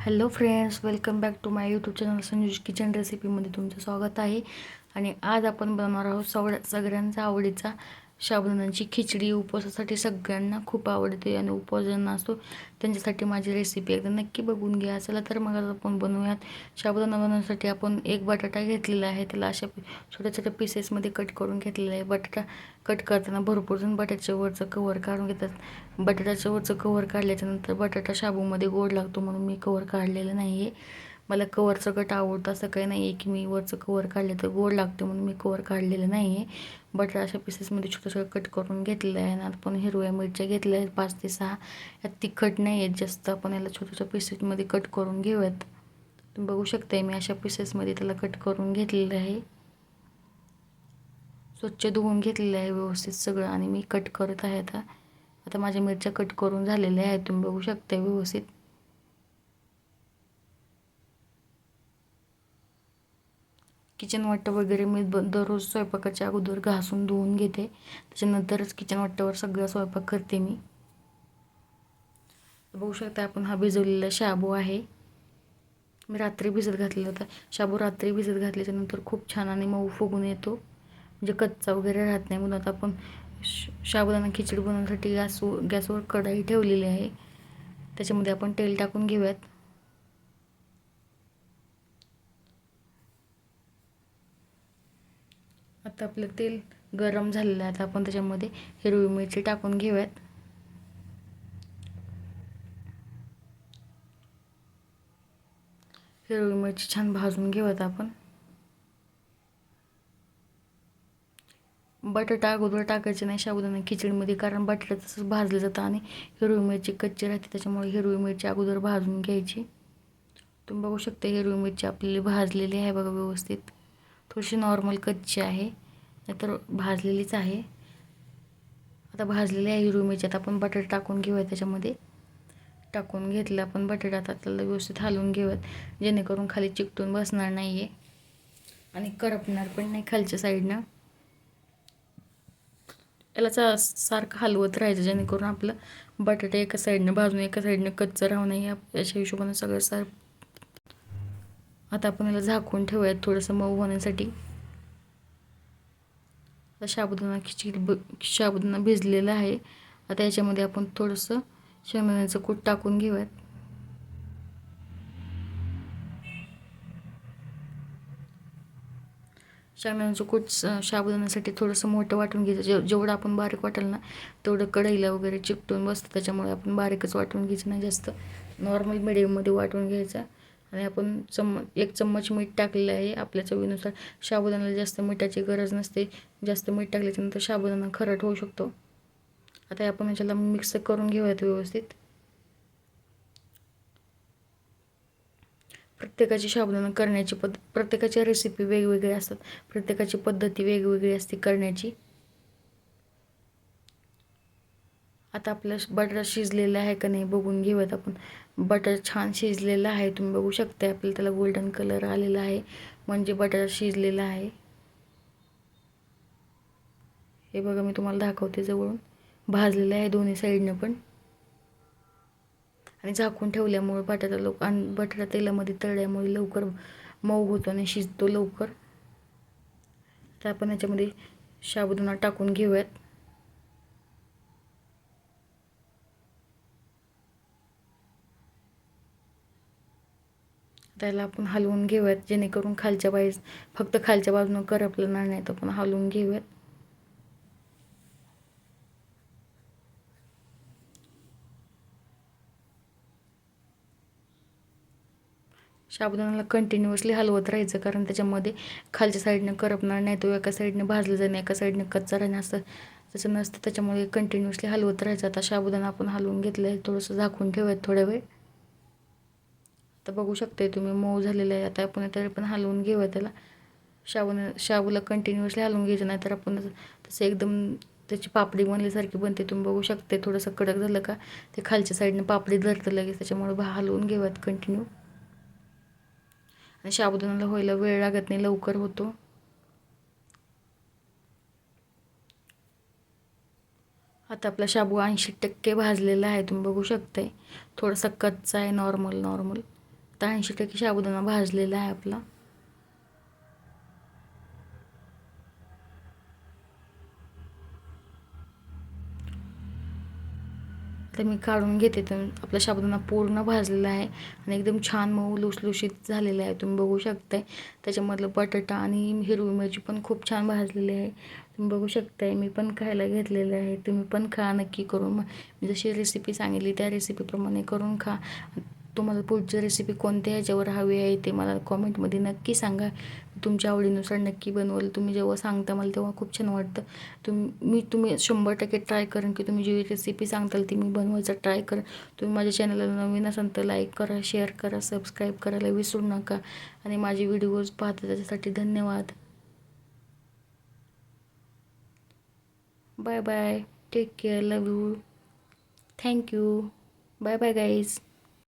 Hello friends welcome back to my YouTube channel Sanju's kitchen रेसिपीमध्ये तुमचं स्वागत आहे. आणि आज आपण बनवणार आहोत सगळ्या सगळ्यांचा आवडीचा साबुदाण्याची खिचडी उपवासासाठी सगळ्यांना खूप आवडते आणि उपवास ज्यांना असतो त्यांच्यासाठी माझी रेसिपी एकदा नक्की बघून घ्या. चला तर मग आपण बनवूयात. साबुदाणा बनवण्यासाठी आपण एक बटाटा घेतलेला आहे. त्याला अशा छोट्या छोट्या पीसेसमध्ये कट करून घेतलेला आहे. बटाटा कट करताना भरपूर जण बटाट्याच्या वरचं कवर काढून घेतात. बटाट्याच्या वरचं कवर काढल्याच्यानंतर बटाटा शाबूमध्ये गोड लागतो म्हणून मी कवर काढलेलं नाही आहे मला कवरचं कट आवडतं असं काही नाही आहे की मी वरचं कवर काढले तर गोड लागते म्हणून मी कवर काढलेलं नाही आहे बटर अशा पीसेसमध्ये छोटं छोटं कट करून घेतलेलं आहे आणि आपण हिरव्या मिरच्या घेतल्या आहेत पाच ते सहा. यात तिखट नाही आहेत जास्त आपण याला छोट्या छोट्या पीसेसमध्ये कट करून घेऊयात. तुम्ही बघू शकताय मी अशा पीसेसमध्ये त्याला कट करून घेतलेलं आहे. स्वच्छ धुवून घेतलेलं आहे व्यवस्थित सगळं आणि मी कट करत आहे आता. आता माझ्या मिरच्या कट करून झालेल्या आहेत तुम्ही बघू शकता व्यवस्थित. किचन वाटं वगैरे मी ब दररोज स्वयंपाकाच्या अगोदर घासून धुवून घेते. त्याच्यानंतरच किचन वाट्यावर सगळा स्वयंपाक करते मी. बघू शकता आपण हा भिजवलेला शाबू आहे. मी रात्री भिजत घातलेला होता. शाबू रात्री भिजत घातल्याच्यानंतर खूप छान आणि मऊ फुगून येतो. म्हणजे कच्चा वगैरे राहत नाही म्हणून आता आपण शाबुदाना खिचडी बनवण्यासाठी गॅस गॅसवर कढाई ठेवलेली आहे. त्याच्यामध्ये आपण तेल टाकून घेऊयात. आता आपलं तेल गरम झालेलं आहे आता आपण त्याच्यामध्ये हिरवी मिरची टाकून घेऊयात. हिरवी मिरची छान भाजून घेऊयात आपण. बटाटा अगोदर टाकायचे नाही साबुदाणा खिचडीमध्ये कारण बटाटा तसंच भाजलं जातं आणि हिरवी मिरची कच्ची राहते त्याच्यामुळे हिरवी मिरची अगोदर भाजून घ्यायची. तुम्ही बघू शकता हिरवी मिरची आपल्याला भाजलेली आहे बघा व्यवस्थित. थोडीशी नॉर्मल कच्ची आहे. नाहीतर भाजलेलीच आहे. आता भाजलेली आहे हिरवी मिरची आता आपण बटाटा टाकून घेऊया त्याच्यामध्ये टाकून घेतलं आपण बटाटा आता त्याला व्यवस्थित हलवून घेऊयात. जेणेकरून खाली चिकटून बसणार नाही आहे आणि करपणार पण नाही खालच्या साईडनं. याला सारखं हलवत राहायचं जेणेकरून आपलं बटाटा एका साईडनं भाजून एका साईडनं कच्चं राहू नाही याच्या हिशोबानं सगळं सार आता आपण याला झाकून ठेवूयात थोडंसं मऊ होण्यासाठी. आता साबुदाणा खिचडी ब साबुदाणा भिजलेला आहे. आता याच्यामध्ये आपण थोडंसं शेंगदाण्याचं कूट टाकून घेऊयात. शेंगदाण्याचं कूट साबुदाण्यासाठी थोडंसं मोठं वाटून घ्यायचं. जे जेवढं आपण बारीक वाटेल ना तेवढं कढईला वगैरे चिकटून बसतं. त्याच्यामुळे आपण बारीकच वाटून घ्यायचं नाही जास्त. नॉर्मल मिडियममध्ये वाटून घ्यायचा. आणि आपण चम एक चम्मच मीठ टाकलेलं आहे आपल्या चवीनुसार. साबुदाणाला जास्त मिठाची गरज नसते. जास्त मीठ टाकल्याच्यानंतर साबुदाणा खरट होऊ शकतो. आता आपण याच्याला मिक्स करून घेऊयात व्यवस्थित. प्रत्येकाची साबुदाणा करण्याची पद प्रत्येकाची रेसिपी वेगवेगळी असतात. प्रत्येकाची पद्धती वेगवेगळी असते करण्याची. आता आपलं बटाटा शिजलेला आहे का नाही बघून घेऊयात आपण. बटर छान शिजलेला आहे. तुम्ही बघू शकता आपल्याला त्याला गोल्डन कलर आलेला आहे. म्हणजे बटाटा शिजलेला आहे. हे बघा मी तुम्हाला दाखवते जवळून. भाजलेलं आहे दोन्ही साईडनं पण. आणि झाकून ठेवल्यामुळे बटाटा लवकर आणि बटाटा तेलामध्ये तळल्यामुळे लवकर मऊ होतो आणि शिजतो लवकर. तर आपण याच्यामध्ये साबुदाणा टाकून घेऊयात. त्याला आपण हलवून घेऊयात जेणेकरून खालच्या बाजू फक्त खालच्या बाजूनं करपलं नाही तर आपण हलवून घेऊयात. साबुदाण्याला कंटिन्युअसली हलवत राहायचं कारण त्याच्यामध्ये खालच्या साईडनं करपणार नाही तो एका साईडने भाजलं जाईल एका साईडनं कच्चा राहणं असं तसं नसतं. त्याच्यामुळे कंटिन्युअसली हलवत राहायचं. आता साबुदाणा आपण हलवून घेतलं आहे थोडंसं झाकून ठेवूयात थोड्या वेळ. आता बघू शकते तुम्ही मऊ झालेलं आहे. आता आपण तरी पण हलवून घेऊया त्याला. शाबून शाबूला कंटिन्युअसली हलवून घ्यायचं नाही तर आपण तसं एकदम त्याची पापडी बनल्यासारखी बनते. तुम्ही बघू शकते थोडंसं कडक झालं का ते खालच्या साईडनं पापडी धरतं लगेच. त्याच्यामुळे भा हलवून घेऊयात कंटिन्यू आणि शाबुदानाला व्हायला वेळ लागत नाही लवकर होतो. आता आपला शाबू ऐंशी टक्के भाजलेला आहे तुम्ही बघू शकताय. थोडासा कच्चा आहे नॉर्मल नॉर्मल तर ऐंशी टक्के साबुदाणा भाजलेला आहे आपला. तर मी काढून घेते तर आपला साबुदाणा पूर्ण भाजलेला आहे आणि एकदम छान मऊ लुसलुशीत झालेला आहे. तुम्ही बघू शकताय त्याच्यामधलं बटाटा आणि हिरवी मिरची पण खूप छान भाजलेली आहे. तुम्ही बघू शकताय मी पण खायला घेतलेलं आहे. तुम्ही पण खा नक्की करून. मी जशी रेसिपी सांगितली त्या रेसिपीप्रमाणे करून खा. तुम्हाला पुढची रेसिपी कोणत्या याच्यावर हवी आहे ते मला कॉमेंटमध्ये नक्की सांगा. तुमच्या आवडीनुसार नक्की बनवल. तुम्ही जेव्हा सांगता मला तेव्हा खूप छान वाटतं. तुम मी तुम्ही शंभर टक्के ट्राय करेन की तुम्ही जी रेसिपी सांगताल ती मी बनवायचा ट्राय करेन. तुम्ही माझ्या चॅनलला नवीन असाल तर लाईक करा शेअर करा सबस्क्राईब करायला विसरू नका. आणि माझे व्हिडिओज पाहता त्याच्यासाठी धन्यवाद. Bye bye take care love you thank you bye bye guys